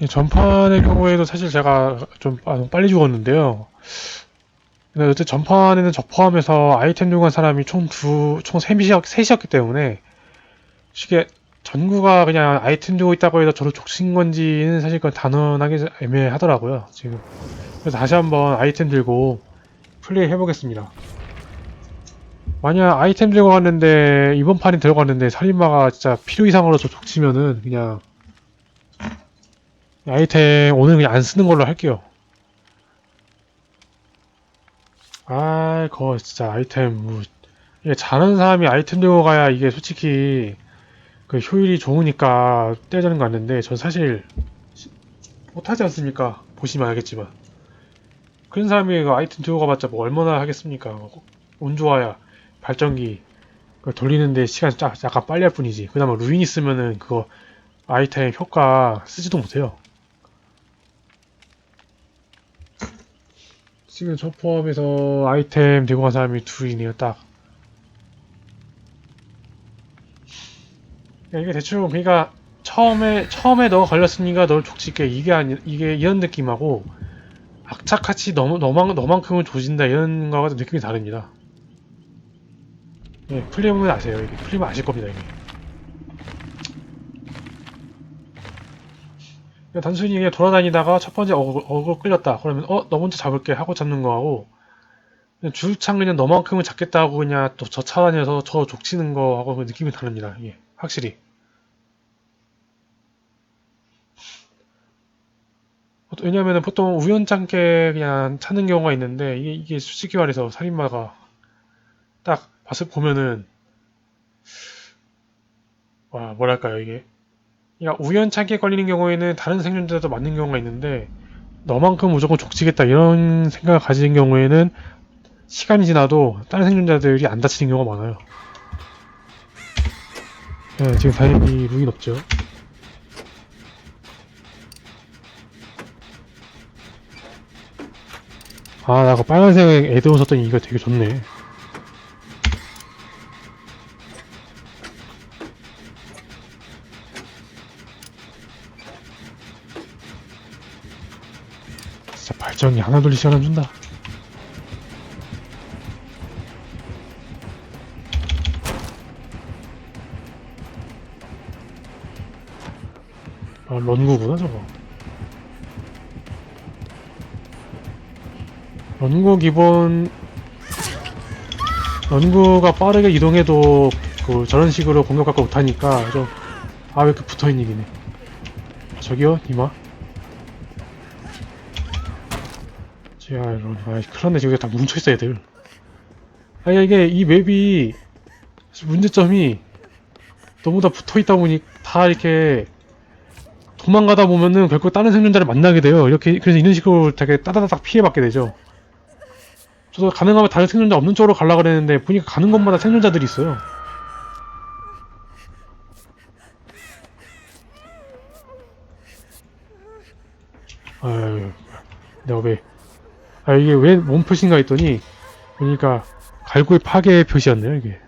이 전판의 경우에도 사실 제가 좀 아, 빨리 죽었는데요. 근데 어쨌든 전판에는 저 포함해서 아이템 간 사람이 총 두, 총 셋이었, 셋이었기 때문에 이게 전구가 그냥 아이템 들고 있다고 해서 저를 족친 건지는 사실 그건 단언하기 애매하더라고요, 지금. 그래서 다시 한번 아이템 들고 플레이 해보겠습니다. 만약 아이템 들고 갔는데, 이번 판이 들어갔는데 살인마가 진짜 필요 이상으로 저 족치면은 그냥 아이템 오늘 그냥 안 쓰는 걸로 할게요. 아, 그거 진짜 아이템 뭐 이게 잘하는 사람이 아이템 들고 가야 이게 솔직히 그 효율이 좋으니까 떼자는 거 같는데 전 사실 시- 못하지 않습니까? 보시면 알겠지만 그런 사람이 그 아이템 들고 가봤자 뭐 얼마나 하겠습니까? 운 좋아야 발전기 돌리는데 시간 짜- 약간 빨리 할 뿐이지. 그나마 루인 있으면은 그거 아이템 효과 쓰지도 못해요. 지금 저 포함해서 아이템 들고 간 사람이 둘이네요, 딱. 야, 이게 대충, 그러니까, 처음에, 처음에 너가 걸렸으니까 널 족칠게. 이게 아니, 이게 이런 느낌하고, 악착같이 너, 너만, 너만큼은 조진다. 이런 거와 느낌이 다릅니다. 예, 플레이보면 아세요. 이게. 플레이보면 아실 겁니다, 이게. 그냥 단순히 그냥 돌아다니다가 첫 번째 어그, 어그 끌렸다. 그러면 어, 너 먼저 잡을게 하고 잡는 거하고 그냥 줄창 그냥 너만큼은 잡겠다 하고 그냥 또 저 차다녀서 저 족치는 거하고 그 느낌이 다릅니다. 이게 확실히. 왜냐면은 보통 우연찮게 그냥 찾는 경우가 있는데 이게, 이게 솔직히 말해서 살인마가 딱 봤을 보면은 와 뭐랄까요 이게 그러니까 우연찮게 걸리는 경우에는 다른 생존자도 맞는 경우가 있는데 너만큼 무조건 족치겠다 이런 생각을 가진 경우에는 시간이 지나도 다른 생존자들이 안 다치는 경우가 많아요. 네, 지금 다행히 룩이 없죠. 아, 나 그 빨간색 애드온 썼더니 이거 되게 좋네. 진짜 발전기 하나 둘리 시간 안 준다. 아, 런구구나, 저거. 런구 기본, 런구가 빠르게 이동해도 그 저런 식으로 공격받고 못하니까 좀, 아, 왜 이렇게 붙어있는 얘기네. 저기요, 니마? 야, 이런, 아, 났네. 지금 다 뭉쳐있어, 애들. 아니, 이게, 이 맵이, 문제점이, 너무 다 붙어있다 보니, 다 이렇게, 도망가다 보면은 결국 다른 생존자를 만나게 돼요. 이렇게, 그래서 이런 식으로 되게 따다다닥 피해받게 되죠. 저도 가능하면 다른 생존자 없는 쪽으로 가려고 그랬는데, 보니까 가는 곳마다 생존자들이 있어요. 아유, 내가 왜, 아 이게 왜 몸표시인가 했더니 보니까 갈고리 파괴 표시였네요 이게.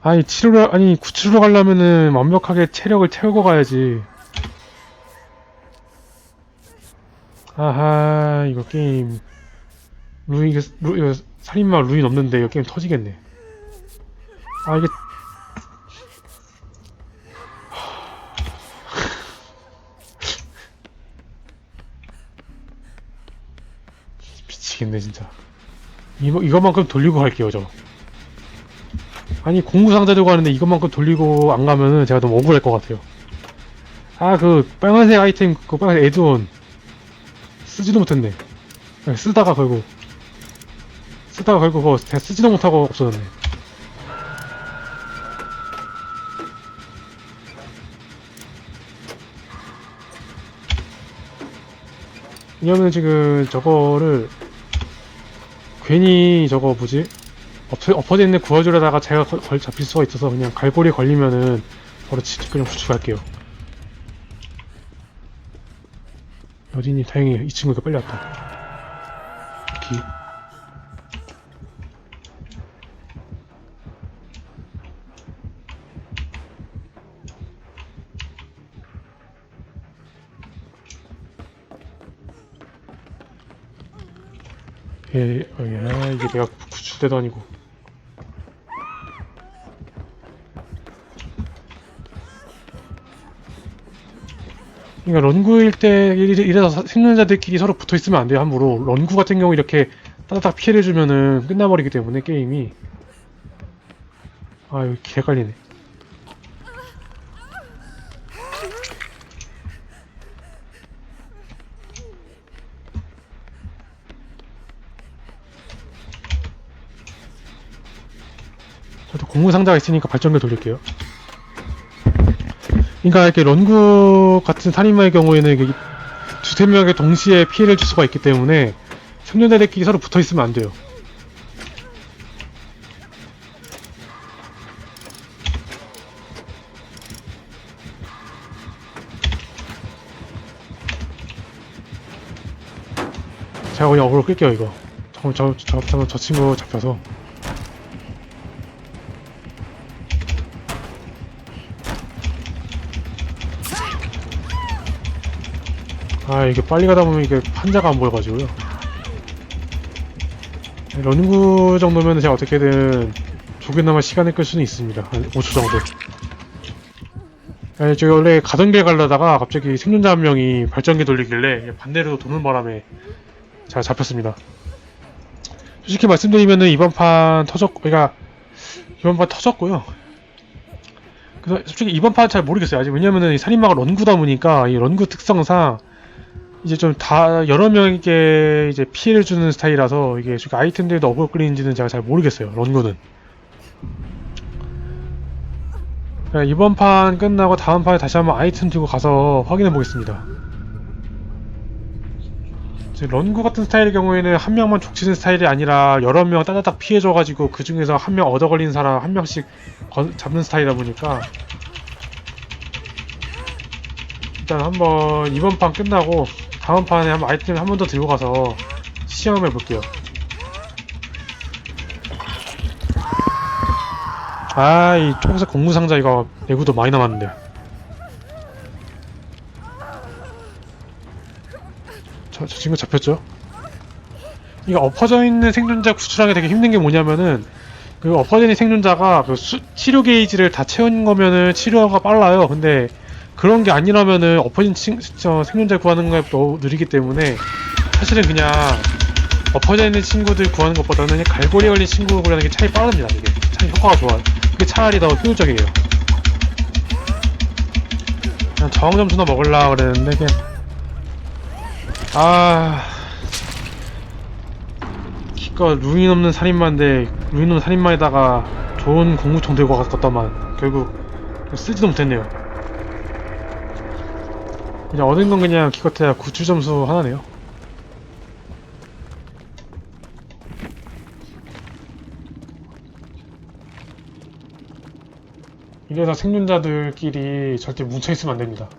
아니 치료를 아니 구치로 가려면은 완벽하게 체력을 채우고 가야지. 아하 이거 게임. 루인 루, 이거 살인마 루인 없는데 이거 게임 터지겠네. 아 이게 미치겠네 진짜. 이거, 이것만큼 돌리고 갈게요 저. 아니 공구 상자 들고 가는데 이것만큼 돌리고 안 가면은 제가 너무 억울할 것 같아요. 아 그 빨간색 아이템 그 빨간색 에드온. 쓰지도 못했네. 그냥 쓰다가 결국. 쓰다가 결국 그거 제가 쓰지도 못하고 없어졌네. 왜냐면 지금 저거를 괜히 저거 뭐지? 엎어, 엎어져 있는 구워주려다가 제가 걸, 걸 잡힐 수가 있어서 그냥 갈고리 걸리면은 바로 치, 그냥 후축할게요. 어디니 다행히 이 친구가 빨리 왔다. 기 예, 어, 야, 이게 내가 구출대도 아니고. 그러니까 런구일 때 이래- 이래서 생존자들끼리 서로 붙어 있으면 안 돼요 함부로. 런구 같은 경우 이렇게 따닥따닥 피해를 주면은 끝나버리기 때문에 게임이. 아유 개깔리네 공무 상자가 있으니까 발전기 돌릴게요 그러니까 이렇게 런구 같은 살인마의 경우에는 두세 명에게 동시에 피해를 줄 수가 있기 때문에 생존자들끼리 서로 붙어 있으면 안 돼요. 제가 그냥 어그로 끌게요 이거. 잠깐만 저, 저, 잠깐만 저 친구 잡혀서. 아 이게 빨리 가다 보면 이게 판자가 안 보여가지고요. 런구 정도면 제가 어떻게든 조금나마 시간을 끌 수는 있습니다. 한 5초 정도. 아니 제가 원래 가던 길 가려다가 갑자기 생존자 한 명이 발전기 돌리길래 반대로 도는 바람에 제가 잡혔습니다. 솔직히 말씀드리면은 이번 판 터졌고 그러니까 이번 판 터졌고요. 그래서 솔직히 이번 판 잘 모르겠어요. 아직 왜냐면은 이 살인마가 런구다 보니까 이 런구 특성상 이제 좀 다 여러 명에게 이제 피해를 주는 스타일이라서 이게 아이템들도 어그로 끌리는지는 제가 잘 모르겠어요. 그러니까 이번 판 끝나고 다음 판에 다시 한번 아이템 들고 가서 확인해 보겠습니다. 런구 같은 스타일의 경우에는 한 명만 족치는 스타일이 아니라 여러 명 따다닥 피해줘가지고 그 중에서 한 명 얻어 걸린 사람 한 명씩 건- 잡는 스타일이다 보니까 일단 한번 이번 판 끝나고 다음 판에 한번 아이템 한 번 더 들고 가서 시험해 볼게요. 아, 이 초록색 공무 상자 이거 내구도 많이 남았는데. 저, 저 친구 잡혔죠? 이거 엎어져 있는 생존자 구출하기 되게 힘든 게 뭐냐면은 그 있는 생존자가 그 수- 치료 게이지를 다 채운 거면은 치료가 빨라요. 근데 그런 게 아니라면은 엎어진 친, 저 생존자 구하는 게 너무 느리기 때문에 사실은 그냥 엎어져 있는 친구들 구하는 것보다는 갈고리 걸린 친구 구하는 게 차이 빠릅니다. 이게 차이 효과가 좋아요. 그게 차라리 더 효율적이에요. 그냥 저항 점수나 먹으려 그랬는데 그냥 아 기껏 루인 없는 살인마인데 루인 없는 살인마에다가 좋은 공무총 들고 갔었더만 결국 쓰지도 못했네요. 그냥 얻은 건 그냥 기껏해야 구출 점수 하나네요. 이래서 생존자들끼리 절대 뭉쳐있으면 안 됩니다.